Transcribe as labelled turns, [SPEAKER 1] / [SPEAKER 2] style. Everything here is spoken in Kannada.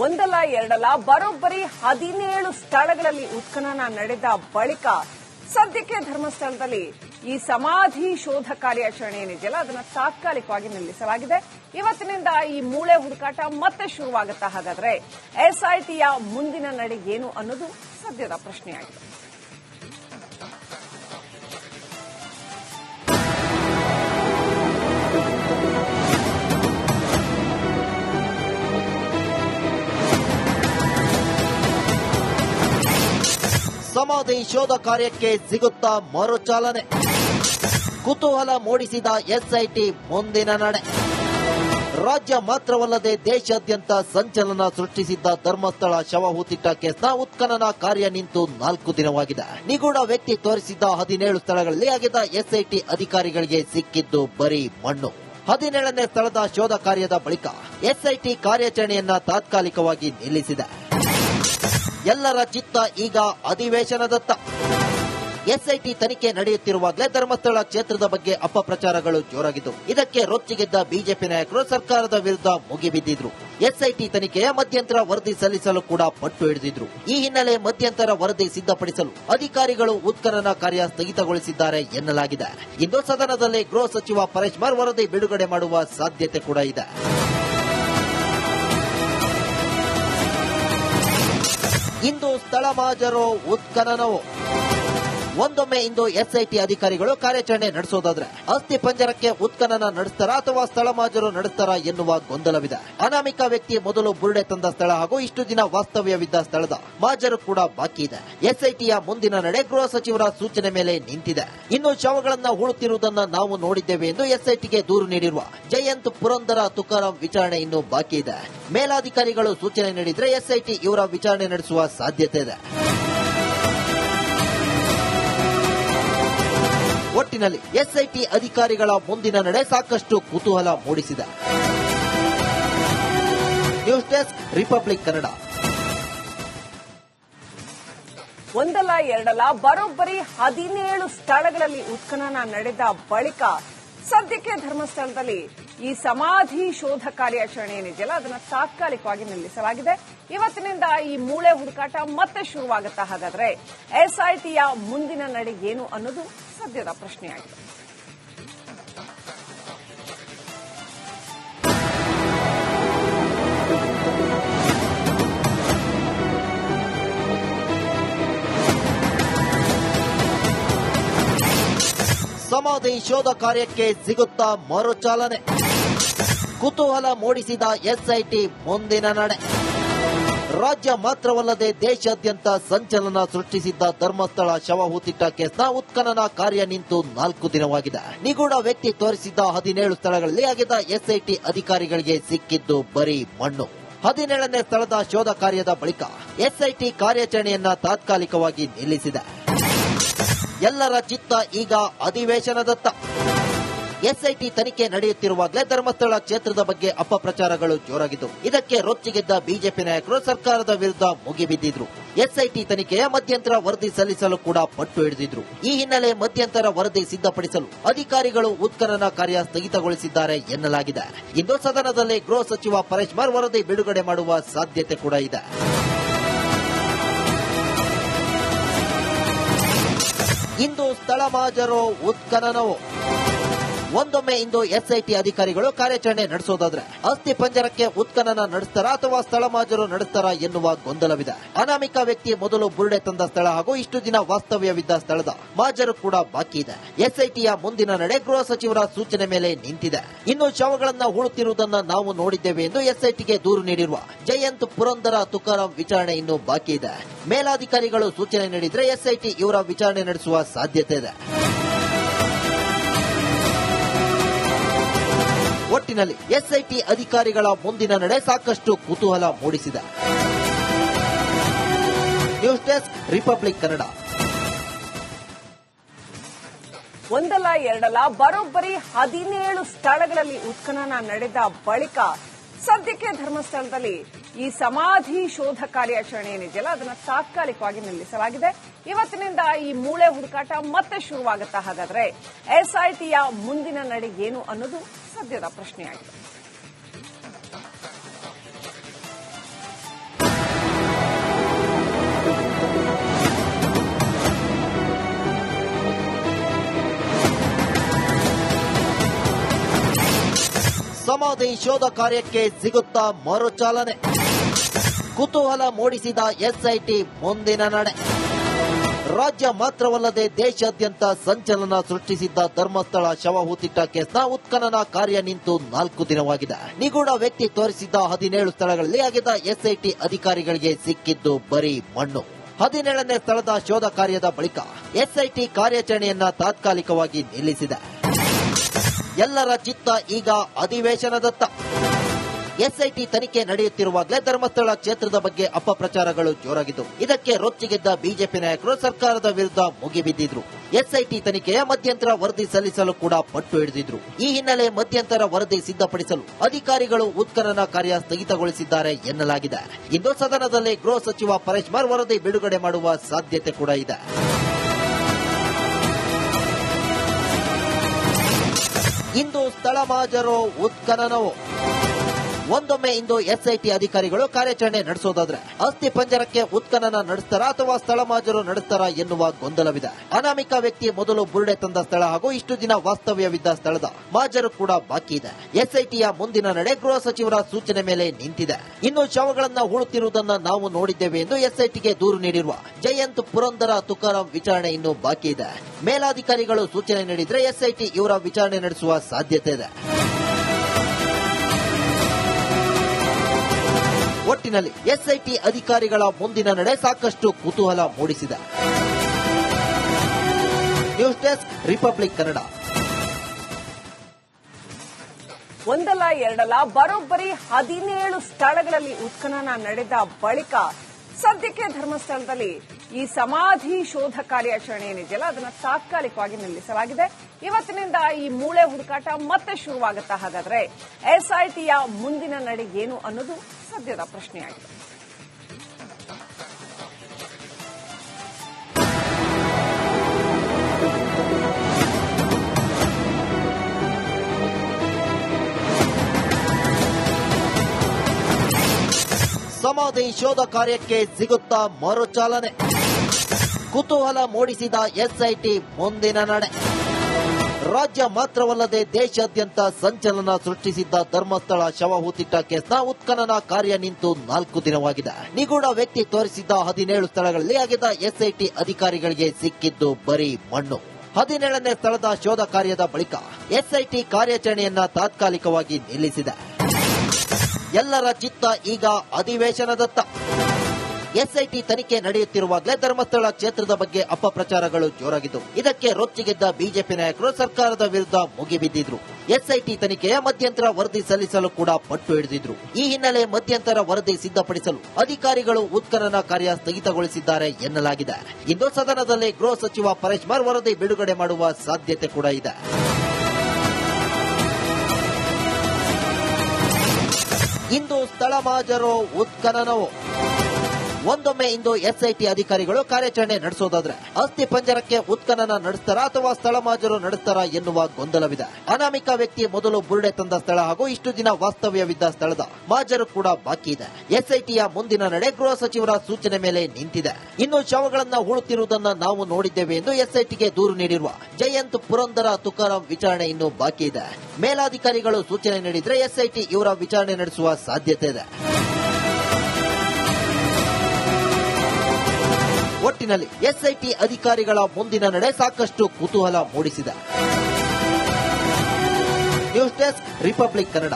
[SPEAKER 1] ಒಂದಲ್ಲ ಎರಡಲ್ಲ, ಬರೋಬ್ಬರಿ ಹದಿನೇಳು ಸ್ಥಳಗಳಲ್ಲಿ ಉತ್ಖನನ ನಡೆದ ಬಳಿಕ ಸದ್ಯಕ್ಕೆ ಧರ್ಮಸ್ಥಳದಲ್ಲಿ ಈ ಸಮಾಧಿ ಶೋಧ ಕಾರ್ಯಾಚರಣೆ ಏನಿದೆಯಲ್ಲ ಅದನ್ನ ತಾತ್ಕಾಲಿಕವಾಗಿ ನಿಲ್ಲಿಸಲಾಗಿದೆ. ಇವತ್ತಿನಿಂದ ಈ ಮೂಳೆ ಹುಡುಕಾಟ ಮತ್ತೆ ಶುರುವಾಗುತ್ತಾ ಹಾಗಾದ್ರೆ ಎಸ್ಐಟಿಯ ಮುಂದಿನ ನಡೆ ಏನು ಅನ್ನೋದು ಸದ್ಯದ ಪ್ರಶ್ನೆಯಾಗಿದೆ.
[SPEAKER 2] ಸಮಾಧಿ ಶೋಧ ಕಾರ್ಯಕ್ಕೆ ಸಿಗುತ್ತಾ ಮರುಚಾಲನೆ. ಕುತೂಹಲ ಮೂಡಿಸಿದ ಎಸ್ಐಟಿ ಮುಂದಿನ ನಡೆ. ರಾಜ್ಯ ಮಾತ್ರವಲ್ಲದೆ ದೇಶಾದ್ಯಂತ ಸಂಚಲನ ಸೃಷ್ಟಿಸಿದ್ದ ಧರ್ಮಸ್ಥಳ ಶವ ಹೂತಿಟ್ಟ ಕೇಸ್ನ ಉತ್ಖನನ ಕಾರ್ಯ ನಿಂತು ನಾಲ್ಕು ದಿನವಾಗಿದೆ. ನಿಗೂಢ ವ್ಯಕ್ತಿ ತೋರಿಸಿದ್ದ ಹದಿನೇಳು ಸ್ಥಳಗಳಲ್ಲಿ ಆಗಿದ್ದ ಎಸ್ಐಟಿ ಅಧಿಕಾರಿಗಳಿಗೆ ಸಿಕ್ಕಿದ್ದು ಬರೀ ಮಣ್ಣು. ಹದಿನೇಳನೇ ಸ್ಥಳದ ಶೋಧ ಕಾರ್ಯದ ಬಳಿಕ ಎಸ್ಐಟಿ ಕಾರ್ಯಾಚರಣೆಯನ್ನ ತಾತ್ಕಾಲಿಕವಾಗಿ ನಿಲ್ಲಿಸಿದೆ. ಎಲ್ಲರ ಚಿತ್ತ ಈಗ ಅಧಿವೇಶನದತ್ತ. ಎಸ್ಐಟಿ ತನಿಖೆ ನಡೆಯುತ್ತಿರುವಾಗಲೇ ಧರ್ಮಸ್ಥಳ ಕ್ಷೇತ್ರದ ಬಗ್ಗೆ ಅಪಪ್ರಚಾರಗಳು ಜೋರಾಗಿದ್ದು, ಇದಕ್ಕೆ ರೊಚ್ಚಿಗೆದ್ದ ಬಿಜೆಪಿ ನಾಯಕರು ಸರ್ಕಾರದ ವಿರುದ್ಧ ಮುಗಿಬಿದ್ದಿದ್ರು ಎಸ್ಐಟಿ ತನಿಖೆಯ ಮಧ್ಯಂತರ ವರದಿ ಸಲ್ಲಿಸಲು ಕೂಡ ಪಟ್ಟು ಹಿಡಿದಿದ್ರು. ಈ ಹಿನ್ನೆಲೆ ಮಧ್ಯಂತರ ವರದಿ ಸಿದ್ಧಪಡಿಸಲು ಅಧಿಕಾರಿಗಳು ಉತ್ಖನನ ಕಾರ್ಯ ಸ್ಥಗಿತಗೊಳಿಸಿದ್ದಾರೆ ಎನ್ನಲಾಗಿದೆ. ಇಂದು ಸದನದಲ್ಲಿ ಗೃಹ ಸಚಿವ ಪರೇಶ್ವರ್ ವರದಿ ಬಿಡುಗಡೆ ಮಾಡುವ ಸಾಧ್ಯತೆ ಕೂಡ ಇದೆ. ಇಂದು ಸ್ಥಳ ಮಾಜರು ಉತ್ಖನನವು. ಒಂದೊಮ್ಮೆ ಇಂದು ಎಸ್ಐಟಿ ಅಧಿಕಾರಿಗಳು ಕಾರ್ಯಾಚರಣೆ ನಡೆಸೋದಾದ್ರೆ ಅಸ್ಥಿ ಪಂಜರಕ್ಕೆ ಉತ್ಖನನ ನಡೆಸ್ತಾರಾ ಅಥವಾ ಸ್ಥಳ ಮಾಜರು ನಡೆಸ್ತಾರಾ ಎನ್ನುವ ಗೊಂದಲವಿದೆ. ಅನಾಮಿಕ ವ್ಯಕ್ತಿ ಮೊದಲು ಬುರುಡೆ ತಂದ ಸ್ಥಳ ಹಾಗೂ ಇಷ್ಟು ದಿನ ವಾಸ್ತವ್ಯವಿದ್ದ ಸ್ಥಳದ ಮಾಜರು ಕೂಡ ಬಾಕಿ ಇದೆ. ಎಸ್ಐಟಿಯ ಮುಂದಿನ ನಡೆ ಗೃಹ ಸಚಿವರ ಸೂಚನೆ ಮೇಲೆ ನಿಂತಿದೆ. ಇನ್ನು ಶವಗಳನ್ನ ಹೂಳುತ್ತಿರುವುದನ್ನ ನಾವು ನೋಡಿದ್ದೇವೆ ಎಂದು ಎಸ್ಐಟಿಗೆ ದೂರು ನೀಡಿರುವ ಜಯಂತ್ ಪುರಂದರ ತುಕಾರಾಂ ವಿಚಾರಣೆ ಇನ್ನು ಬಾಕಿ ಇದೆ. ಮೇಲಾಧಿಕಾರಿಗಳು ಸೂಚನೆ ನೀಡಿದ್ರೆ ಎಸ್ಐಟಿ ಇವರ ವಿಚಾರಣೆ ನಡೆಸುವ ಸಾಧ್ಯತೆ ಇದೆ. ಒಟ್ಟಿನಲ್ಲಿ ಎಸ್ಐಟಿ ಅಧಿಕಾರಿಗಳ ಮುಂದಿನ ನಡೆ ಸಾಕಷ್ಟು ಕುತೂಹಲ ಮೂಡಿಸಿದೆ. News desk, Republic Kannada.
[SPEAKER 1] ಒಂದಲ್ಲ ಎರಡಲ್ಲ, ಬರೋಬ್ಬರಿ ಹದಿನೇಳು ಸ್ಥಳಗಳಲ್ಲಿ ಉತ್ಖನನ ನಡೆದ ಬಳಿಕ ಸದ್ಯಕ್ಕೆ ಧರ್ಮಸ್ಥಳದಲ್ಲಿ ಈ ಸಮಾಧಿ ಶೋಧ ಕಾರ್ಯಾಚರಣೆ ಏನಿದೆಯಲ್ಲ ಅದನ್ನ ತಾತ್ಕಾಲಿಕವಾಗಿ ನಿಲ್ಲಿಸಲಾಗಿದೆ. ಇವತ್ತಿನಿಂದ ಈ ಮೂಳೆ ಹುಡುಕಾಟ ಮತ್ತೆ ಶುರುವಾಗುತ್ತಾ ಹಾಗಾದ್ರೆ ಎಸ್ಐಟಿಯ ಮುಂದಿನ ನಡೆ ಏನು ಅನ್ನೋದು ಸದ್ಯದ ಪ್ರಶ್ನೆಯಾಗಿದೆ.
[SPEAKER 2] ಸಮಾಧಿ ಶೋಧ ಕಾರ್ಯಕ್ಕೆ ಸಿಗುತ್ತಾ ಮರುಚಾಲನೆ ಕುತೂಹಲ ಮೂಡಿಸಿದ ಎಸ್ಐಟಿ ಮುಂದಿನ ನಡೆ. ರಾಜ್ಯ ಮಾತ್ರವಲ್ಲದೆ ದೇಶಾದ್ಯಂತ ಸಂಚಲನ ಸೃಷ್ಟಿಸಿದ್ದ ಧರ್ಮಸ್ಥಳ ಶವ ಹೂತಿಟ್ಟ ಕೇಸ್ನ ಉತ್ಖನನ ಕಾರ್ಯ ನಿಂತು ನಾಲ್ಕು ದಿನವಾಗಿದೆ. ನಿಗೂಢ ವ್ಯಕ್ತಿ ತೋರಿಸಿದ್ದ ಹದಿನೇಳು ಸ್ಥಳಗಳಲ್ಲಿ ಆಗಿದ್ದ ಎಸ್ಐಟಿ ಅಧಿಕಾರಿಗಳಿಗೆ ಸಿಕ್ಕಿದ್ದು ಬರೀ ಮಣ್ಣು. ಹದಿನೇಳನೇ ಸ್ಥಳದ ಶೋಧ ಕಾರ್ಯದ ಬಳಿಕ ಎಸ್ಐಟಿ ಕಾರ್ಯಾಚರಣೆಯನ್ನ ತಾತ್ಕಾಲಿಕವಾಗಿ ನಿಲ್ಲಿಸಿದೆ. ಎಲ್ಲರ ಚಿತ್ತ ಈಗ ಅಧಿವೇಶನದತ್ತ. ಎಸ್ಐಟಿ ತನಿಖೆ ನಡೆಯುತ್ತಿರುವಾಗಲೇ ಧರ್ಮಸ್ಥಳ ಕ್ಷೇತ್ರದ ಬಗ್ಗೆ ಅಪಪ್ರಚಾರಗಳು ಜೋರಾಗಿದ್ದು, ಇದಕ್ಕೆ ರೊಚ್ಚಿಗೆದ್ದ ಬಿಜೆಪಿ ನಾಯಕರು ಸರ್ಕಾರದ ವಿರುದ್ಧ ಮುಗಿಬಿದ್ದಿದ್ರು. ಎಸ್ಐಟಿ ತನಿಖೆಯ ಮಧ್ಯಂತರ ವರದಿ ಸಲ್ಲಿಸಲು ಕೂಡ ಪಟ್ಟು ಹಿಡಿದಿದ್ರು. ಈ ಹಿನ್ನೆಲೆ ಮಧ್ಯಂತರ ವರದಿ ಸಿದ್ಧಪಡಿಸಲು ಅಧಿಕಾರಿಗಳು ಉತ್ಖನನ ಕಾರ್ಯ ಸ್ಥಗಿತಗೊಳಿಸಿದ್ದಾರೆ ಎನ್ನಲಾಗಿದೆ. ಇಂದು ಸದನದಲ್ಲಿ ಗೃಹ ಸಚಿವ ಪರೇಶ್ವರ್ ವರದಿ ಬಿಡುಗಡೆ ಮಾಡುವ ಸಾಧ್ಯತೆ ಕೂಡ ಇದೆ. ಇಂದು ಸ್ಥಳ ಮಾಜರು ಉತ್ಖನನವು. ಒಂದೊಮ್ಮೆ ಇಂದು ಎಸ್ಐಟಿ ಅಧಿಕಾರಿಗಳು ಕಾರ್ಯಾಚರಣೆ ನಡೆಸೋದಾದ್ರೆ ಅಸ್ಥಿ ಪಂಜರಕ್ಕೆ ಉತ್ಖನನ ನಡೆಸ್ತಾರಾ ಅಥವಾ ಸ್ಥಳ ಮಾಜರು ನಡೆಸ್ತಾರಾ ಎನ್ನುವ ಗೊಂದಲವಿದೆ. ಅನಾಮಿಕ ವ್ಯಕ್ತಿ ಮೊದಲು ಬುರುಡೆ ತಂದ ಸ್ಥಳ ಹಾಗೂ ಇಷ್ಟು ದಿನ ವಾಸ್ತವ್ಯವಿದ್ದ ಸ್ಥಳದ ಮಾಜರು ಕೂಡ ಬಾಕಿ ಇದೆ. ಎಸ್ಐಟಿಯ ಮುಂದಿನ ನಡೆ ಗೃಹ ಸಚಿವರ ಸೂಚನೆ ಮೇಲೆ ನಿಂತಿದೆ. ಇನ್ನು ಶವಗಳನ್ನ ಹೂಳುತ್ತಿರುವುದನ್ನ ನಾವು ನೋಡಿದ್ದೇವೆ ಎಂದು ಎಸ್ಐಟಿಗೆ ದೂರು ನೀಡಿರುವ ಜಯಂತ್ ಪುರಂದರ ತುಕಾರಾಂ ವಿಚಾರಣೆ ಇನ್ನು ಬಾಕಿ ಇದೆ. ಮೇಲಾಧಿಕಾರಿಗಳು ಸೂಚನೆ ನೀಡಿದ್ರೆ ಎಸ್ಐಟಿ ಇವರ ವಿಚಾರಣೆ ನಡೆಸುವ ಸಾಧ್ಯತೆ ಇದೆ. ಒಟ್ಟಿನಲ್ಲಿ ಎಸ್ಐಟಿ ಅಧಿಕಾರಿಗಳ ಮುಂದಿನ ನಡೆ ಸಾಕಷ್ಟು ಕುತೂಹಲ ಮೂಡಿಸಿದೆ. News desk, Republic Kannada.
[SPEAKER 1] ಒಂದಲ್ಲ ಎರಡಲ್ಲ, ಬರೋಬ್ಬರಿ ಹದಿನೇಳು ಸ್ಥಳಗಳಲ್ಲಿ ಉತ್ಖನನ ನಡೆದ ಬಳಿಕ ಸದ್ಯಕ್ಕೆ ಧರ್ಮಸ್ಥಳದಲ್ಲಿ ಈ ಸಮಾಧಿ ಶೋಧ ಕಾರ್ಯಾಚರಣೆ ಏನಿದೆಯಲ್ಲ ಅದನ್ನ ತಾತ್ಕಾಲಿಕವಾಗಿ ನಿಲ್ಲಿಸಲಾಗಿದೆ. ಇವತ್ತಿನಿಂದ ಈ ಮೂಳೆ ಹುಡುಕಾಟ ಮತ್ತೆ ಶುರುವಾಗುತ್ತಾ ಹಾಗಾದ್ರೆ ಎಸ್ಐಟಿಯ ಮುಂದಿನ ನಡೆ ಏನು ಅನ್ನೋದು ಸದ್ಯದ ಪ್ರಶ್ನೆಯಾಗಿದೆ
[SPEAKER 2] ಸಮಾಧಿ ಶೋಧ ಕಾರ್ಯಕ್ಕೆ ಸಿಗುತ್ತಾ ಮರುಚಾಲನೆ. ಕುತೂಹಲ ಮೂಡಿಸಿದ ಎಸ್ಐಟಿ ಮುಂದಿನ ನಡೆ. ರಾಜ್ಯ ಮಾತ್ರವಲ್ಲದೆ ದೇಶಾದ್ಯಂತ ಸಂಚಲನ ಸೃಷ್ಟಿಸಿದ್ದ ಧರ್ಮಸ್ಥಳ ಶವ ಹೂತಿಟ್ಟ ಕೇಸ್ನ ಉತ್ಖನನ ಕಾರ್ಯ ನಿಂತು ನಾಲ್ಕು ದಿನವಾಗಿದೆ. ನಿಗೂಢ ವ್ಯಕ್ತಿ ತೋರಿಸಿದ್ದ ಹದಿನೇಳು ಸ್ಥಳಗಳಲ್ಲಿ ಆಗಿದ್ದ ಎಸ್ಐಟಿ ಅಧಿಕಾರಿಗಳಿಗೆ ಸಿಕ್ಕಿದ್ದು ಬರೀ ಮಣ್ಣು. ಹದಿನೇಳನೇ ಸ್ಥಳದ ಶೋಧ ಕಾರ್ಯದ ಬಳಿಕ ಎಸ್ಐಟಿ ಕಾರ್ಯಾಚರಣೆಯನ್ನ ತಾತ್ಕಾಲಿಕವಾಗಿ ನಿಲ್ಲಿಸಿದೆ. ಎಲ್ಲರ ಚಿತ್ತ ಈಗ ಅಧಿವೇಶನದತ್ತ. ಎಸ್ಐಟಿ ತನಿಖೆ ನಡೆಯುತ್ತಿರುವಾಗಲೇ ಧರ್ಮಸ್ಥಳ ಕ್ಷೇತ್ರದ ಬಗ್ಗೆ ಅಪಪ್ರಚಾರಗಳು ಜೋರಾಗಿದ್ದು, ಇದಕ್ಕೆ ರೊಚ್ಚಿಗೆದ್ದ ಬಿಜೆಪಿ ನಾಯಕರು ಸರ್ಕಾರದ ವಿರುದ್ಧ ಮುಗಿಬಿದ್ದಿದ್ರು. ಎಸ್ಐಟಿ ತನಿಖೆಯ ಮಧ್ಯಂತರ ವರದಿ ಸಲ್ಲಿಸಲು ಕೂಡ ಪಟ್ಟು ಹಿಡಿದಿದ್ರು. ಈ ಹಿನ್ನೆಲೆ ಮಧ್ಯಂತರ ವರದಿ ಸಿದ್ಧಪಡಿಸಲು ಅಧಿಕಾರಿಗಳು ಉತ್ಖನನ ಕಾರ್ಯ ಸ್ಥಗಿತಗೊಳಿಸಿದ್ದಾರೆ ಎನ್ನಲಾಗಿದೆ. ಇಂದು ಸದನದಲ್ಲಿ ಗೃಹ ಸಚಿವ ಪರೇಶ್ವರ್ ವರದಿ ಬಿಡುಗಡೆ ಮಾಡುವ ಸಾಧ್ಯತೆ ಕೂಡ ಇದೆ. ಇಂದು ಸ್ಥಳ ಮಾಜರೋ ಉತ್ಖನನವು? ಒಂದೊಮ್ಮೆ ಇಂದು ಎಸ್ಐಟಿ ಅಧಿಕಾರಿಗಳು ಕಾರ್ಯಾಚರಣೆ ನಡೆಸೋದಾದ್ರೆ ಅಸ್ಥಿ ಪಂಜರಕ್ಕೆ ಉತ್ಖನನ ನಡೆಸ್ತಾರಾ ಅಥವಾ ಸ್ಥಳ ಮಾಜರು ನಡೆಸ್ತಾರಾ ಎನ್ನುವ ಗೊಂದಲವಿದೆ. ಅನಾಮಿಕ ವ್ಯಕ್ತಿ ಮೊದಲು ಬುರುಡೆ ತಂದ ಸ್ಥಳ ಹಾಗೂ ಇಷ್ಟು ದಿನ ವಾಸ್ತವ್ಯವಿದ್ದ ಸ್ಥಳದ ಮಾಜರು ಕೂಡ ಬಾಕಿ ಇದೆ. ಎಸ್ಐಟಿಯ ಮುಂದಿನ ನಡೆ ಗೃಹ ಸಚಿವರ ಸೂಚನೆ ಮೇಲೆ ನಿಂತಿದೆ. ಇನ್ನು ಶವಗಳನ್ನ ಹೂಳುತ್ತಿರುವುದನ್ನ ನಾವು ನೋಡಿದ್ದೇವೆ ಎಂದು ಎಸ್ಐಟಿಗೆ ದೂರು ನೀಡಿರುವ ಜಯಂತ್ ಪುರಂದರ ತುಕಾರಾಂ ವಿಚಾರಣೆ ಇನ್ನು ಬಾಕಿ ಇದೆ. ಮೇಲಾಧಿಕಾರಿಗಳು ಸೂಚನೆ ನೀಡಿದ್ರೆ ಎಸ್ಐಟಿ ಇವರ ವಿಚಾರಣೆ ನಡೆಸುವ ಸಾಧ್ಯತೆ ಇದೆ. ಒಟ್ಟಿನಲ್ಲಿ ಎಸ್ಐಟಿ ಅಧಿಕಾರಿಗಳ ಮುಂದಿನ ನಡೆ ಸಾಕಷ್ಟು ಕುತೂಹಲ ಮೂಡಿಸಿದೆ. News desk, Republic Kannada.
[SPEAKER 1] ಒಂದಲ್ಲ ಎರಡಲ್ಲ, ಬರೋಬ್ಬರಿ ಹದಿನೇಳು ಸ್ಥಳಗಳಲ್ಲಿ ಉತ್ಖನನ ನಡೆದ ಬಳಿಕ ಸದ್ಯಕ್ಕೆ ಧರ್ಮಸ್ಥಳದಲ್ಲಿ ಈ ಸಮಾಧಿ ಶೋಧ ಕಾರ್ಯಾಚರಣೆ ಏನಿದೆಯಲ್ಲ, ಅದನ್ನ ತಾತ್ಕಾಲಿಕವಾಗಿ ನಿಲ್ಲಿಸಲಾಗಿದೆ. ಇವತ್ತಿನಿಂದ ಈ ಮೂಳೆ ಹುಡುಕಾಟ ಮತ್ತೆ ಶುರುವಾಗುತ್ತಾ, ಹಾಗಾದ್ರೆ ಎಸ್ಐಟಿಯ ಮುಂದಿನ ನಡೆ ಏನು ಅನ್ನೋದು ಸದ್ಯದ ಪ್ರಶ್ನೆಯಾಗಿದೆ
[SPEAKER 2] ಸಮಾಧಿ ಶೋಧ ಕಾರ್ಯಕ್ಕೆ ಸಿಗುತ್ತಾ ಮರುಚಾಲನೆ. ಕುತೂಹಲ ಮೂಡಿಸಿದ ಎಸ್ಐಟಿ ಮುಂದಿನ ನಡೆ. ರಾಜ್ಯ ಮಾತ್ರವಲ್ಲದೆ ದೇಶಾದ್ಯಂತ ಸಂಚಲನ ಸೃಷ್ಟಿಸಿದ್ದ ಧರ್ಮಸ್ಥಳ ಶವ ಹೂತಿಟ್ಟ ಕೇಸ್ನ ಉತ್ಖನನ ಕಾರ್ಯ ನಿಂತು ನಾಲ್ಕು ದಿನವಾಗಿದೆ. ನಿಗೂಢ ವ್ಯಕ್ತಿ ತೋರಿಸಿದ್ದ ಹದಿನೇಳು ಸ್ಥಳಗಳಲ್ಲಿ ಆಗಿದ್ದ ಎಸ್ಐಟಿ ಅಧಿಕಾರಿಗಳಿಗೆ ಸಿಕ್ಕಿದ್ದು ಬರೀ ಮಣ್ಣು. ಹದಿನೇಳನೇ ಸ್ಥಳದ ಶೋಧ ಕಾರ್ಯದ ಬಳಿಕ ಎಸ್ಐಟಿ ಕಾರ್ಯಾಚರಣೆಯನ್ನ ತಾತ್ಕಾಲಿಕವಾಗಿ ನಿಲ್ಲಿಸಿದೆ. ಎಲ್ಲರ ಚಿತ್ತ ಈಗ ಅಧಿವೇಶನದತ್ತ. ಎಸ್ಐಟಿ ತನಿಖೆ ನಡೆಯುತ್ತಿರುವಾಗಲೇ ಧರ್ಮಸ್ಥಳ ಕ್ಷೇತ್ರದ ಬಗ್ಗೆ ಅಪಪ್ರಚಾರಗಳು ಜೋರಾಗಿದ್ದು, ಇದಕ್ಕೆ ರೊಚ್ಚಿಗೆದ್ದ ಬಿಜೆಪಿ ನಾಯಕರು ಸರ್ಕಾರದ ವಿರುದ್ಧ ಮುಗಿಬಿದ್ದಿದ್ರು ಎಸ್ಐಟಿ ತನಿಖೆಯ ಮಧ್ಯಂತರ ವರದಿ ಸಲ್ಲಿಸಲು ಕೂಡ ಪಟ್ಟು ಹಿಡಿದಿದ್ರು. ಈ ಹಿನ್ನೆಲೆ ಮಧ್ಯಂತರ ವರದಿ ಸಿದ್ಧಪಡಿಸಲು ಅಧಿಕಾರಿಗಳು ಉತ್ಖನನ ಕಾರ್ಯ ಸ್ಥಗಿತಗೊಳಿಸಿದ್ದಾರೆ ಎನ್ನಲಾಗಿದೆ. ಇಂದು ಸದನದಲ್ಲಿ ಗೃಹ ಸಚಿವ ಪರೇಶ್ವರ್ ವರದಿ ಬಿಡುಗಡೆ ಮಾಡುವ ಸಾಧ್ಯತೆ ಕೂಡ ಇದೆ. ಇಂದು ಸ್ಥಳ ಮಾಜರೋ ಉತ್ಖನನವು. ಒಂದೊಮ್ಮೆ ಇಂದು ಎಸ್ಐಟಿ ಅಧಿಕಾರಿಗಳು ಕಾರ್ಯಾಚರಣೆ ನಡೆಸೋದಾದ್ರೆ ಅಸ್ಥಿ ಪಂಜರಕ್ಕೆ ಉತ್ಖನನ ನಡೆಸ್ತಾರಾ ಅಥವಾ ಸ್ಥಳ ಮಾಜರು ನಡೆಸ್ತಾರಾ ಎನ್ನುವ ಗೊಂದಲವಿದೆ. ಅನಾಮಿಕ ವ್ಯಕ್ತಿ ಮೊದಲು ಬುರುಡೆ ತಂದ ಸ್ಥಳ ಹಾಗೂ ಇಷ್ಟು ದಿನ ವಾಸ್ತವ್ಯವಿದ್ದ ಸ್ಥಳದ ಮಾಜರು ಕೂಡ ಬಾಕಿ ಇದೆ. ಎಸ್ಐಟಿಯ ಮುಂದಿನ ನಡೆ ಗೃಹ ಸಚಿವರ ಸೂಚನೆ ಮೇಲೆ ನಿಂತಿದೆ. ಇನ್ನು ಶವಗಳನ್ನ ಹೂಳುತ್ತಿರುವುದನ್ನ ನಾವು ನೋಡಿದ್ದೇವೆ ಎಂದು ಎಸ್ಐಟಿಗೆ ದೂರು ನೀಡಿರುವ ಜಯಂತ್ ಪುರಂದರ ತುಕಾರಾಂ ವಿಚಾರಣೆ ಇನ್ನು ಬಾಕಿ ಇದೆ. ಮೇಲಾಧಿಕಾರಿಗಳು ಸೂಚನೆ ನೀಡಿದ್ರೆ ಎಸ್ಐಟಿ ಇವರ ವಿಚಾರಣೆ ನಡೆಸುವ ಸಾಧ್ಯತೆ ಇದೆ. ಒಟ್ಟಿನಲ್ಲಿ ಎಸ್ಐಟಿ ಅಧಿಕಾರಿಗಳ ಮುಂದಿನ ನಡೆ ಸಾಕಷ್ಟು ಕುತೂಹಲ ಮೂಡಿಸಿದೆ. News desk Republic Kannada.